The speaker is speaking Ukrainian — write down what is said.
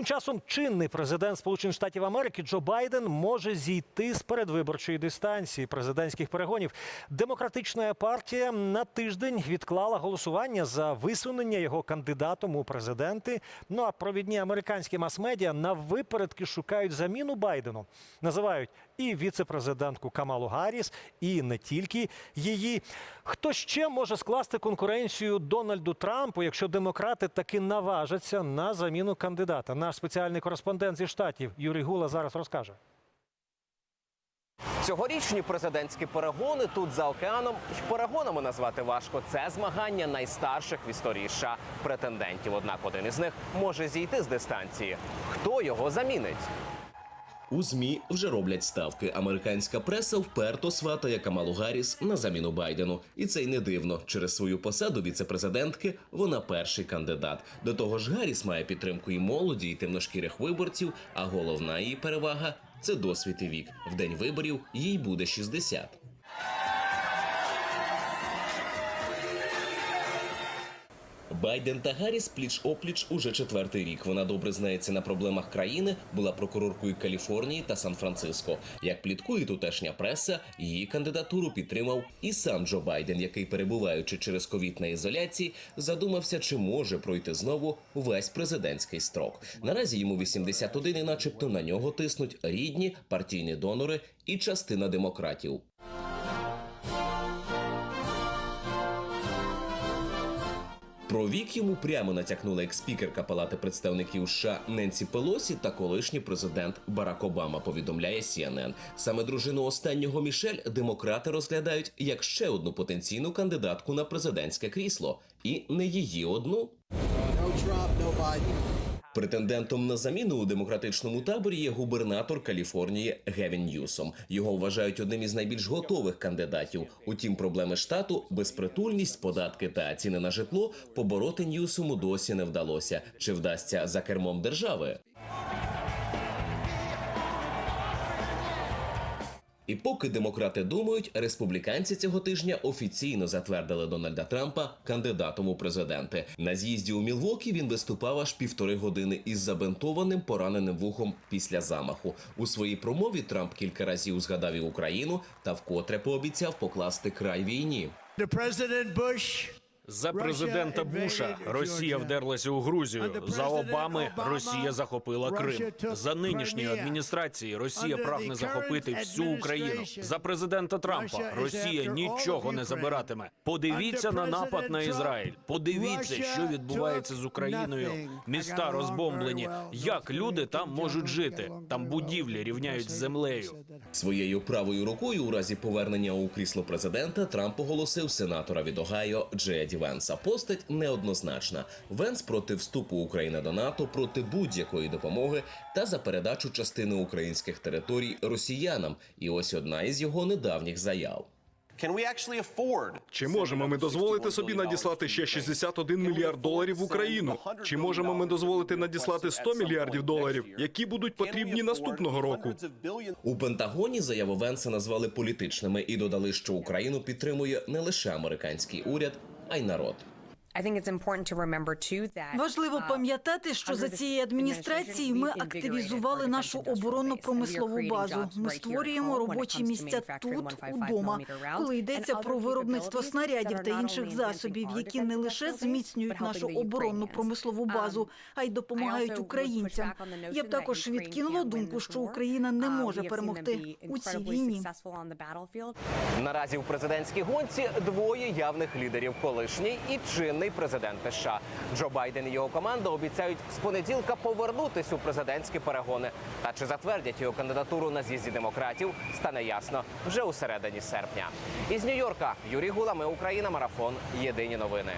Тим часом чинний президент Сполучених Штатів Америки Джо Байден може зійти з передвиборчої дистанції президентських перегонів. Демократична партія на тиждень відклала голосування за висунення його кандидатом у президенти. Ну а провідні американські мас-медіа на випередки шукають заміну Байдену. Називають і віцепрезидентку Камалу Гарріс, і не тільки її. Хто ще може скласти конкуренцію Дональду Трампу, якщо демократи таки наважаться на заміну кандидата? Наш спеціальний кореспондент зі штатів Юрій Гула зараз розкаже. Цьогорічні президентські перегони тут за океаном перегонами назвати важко. Це змагання найстарших в історії США претендентів. Однак один із них може зійти з дистанції. Хто його замінить? У змі вже роблять ставки. Американська преса вперто сватає Камалу Гарріс на заміну Байдену, і це й не дивно. Через свою посаду віцепрезидентки вона перший кандидат. До того ж, Гарріс має підтримку і молоді, і темношкірих виборців. А головна її перевага це досвід і вік. В день виборів їй буде 60. Байден та Гарріс пліч опліч уже четвертий рік. Вона добре знається на проблемах країни, була прокуроркою Каліфорнії та Сан-Франциско. Як пліткує тутешня преса, її кандидатуру підтримав і сам Джо Байден, який, перебуваючи через ковід на ізоляції, задумався, чи може пройти знову весь президентський строк. Наразі йому 81 і начебто на нього тиснуть рідні, партійні донори і частина демократів. Про вік йому прямо натякнула експікерка Палати представників США Ненсі Пелосі та колишній президент Барак Обама. Повідомляє CNN. Саме дружину останнього Мішель демократи розглядають як ще одну потенційну кандидатку на президентське крісло, і не її одну. No Trump, no Biden. Претендентом на заміну у демократичному таборі є губернатор Каліфорнії Гевін Ньюсом. Його вважають одним із найбільш готових кандидатів. Утім, проблеми штату, безпритульність, податки та ціни на житло побороти Ньюсому досі не вдалося. Чи вдасться за кермом держави? І поки демократи думають, республіканці цього тижня офіційно затвердили Дональда Трампа кандидатом у президенти. На з'їзді у Мілвокі він виступав аж півтори години із забинтованим пораненим вухом після замаху. У своїй промові Трамп кілька разів згадав і Україну та вкотре пообіцяв покласти край війні. The President Bush За президента Буша Росія вдерлася у Грузію. За Обами Росія захопила Крим. За нинішньої адміністрації Росія прагне захопити всю Україну. За президента Трампа Росія нічого не забиратиме. Подивіться на напад на Ізраїль. Подивіться, що відбувається з Україною. Міста розбомблені. Як люди там можуть жити? Там будівлі рівняють з землею. Своєю правою рукою у разі повернення у крісло президента Трамп оголосив сенатора від Огайо Джея Ді Венса. Постать неоднозначна. Венс проти вступу України до НАТО, проти будь-якої допомоги та за передачу частини українських територій росіянам. І ось одна із його недавніх заяв. Чи можемо ми дозволити собі надіслати ще 61 мільярд доларів в Україну? Чи можемо ми дозволити надіслати 100 мільярдів доларів, які будуть потрібні наступного року? У Пентагоні заяви Венса назвали політичними і додали, що Україну підтримує не лише американський уряд, а й народ. Важливо пам'ятати, що за цією адміністрацією ми активізували нашу оборонну промислову базу. Ми створюємо робочі місця тут, удома, коли йдеться про виробництво снарядів та інших засобів, які не лише зміцнюють нашу оборонну промислову базу, а й допомагають українцям. Я б також відкинула думку, що Україна не може перемогти у цій війні. Наразі в президентській гонці двоє явних лідерів: колишній і чинний президент США. Джо Байден і його команда обіцяють з понеділка повернутись у президентські перегони. Та чи затвердять його кандидатуру на з'їзді демократів, стане ясно вже у середині серпня. Із Нью-Йорка Юрій Гула, ми Україна, марафон. Єдині новини.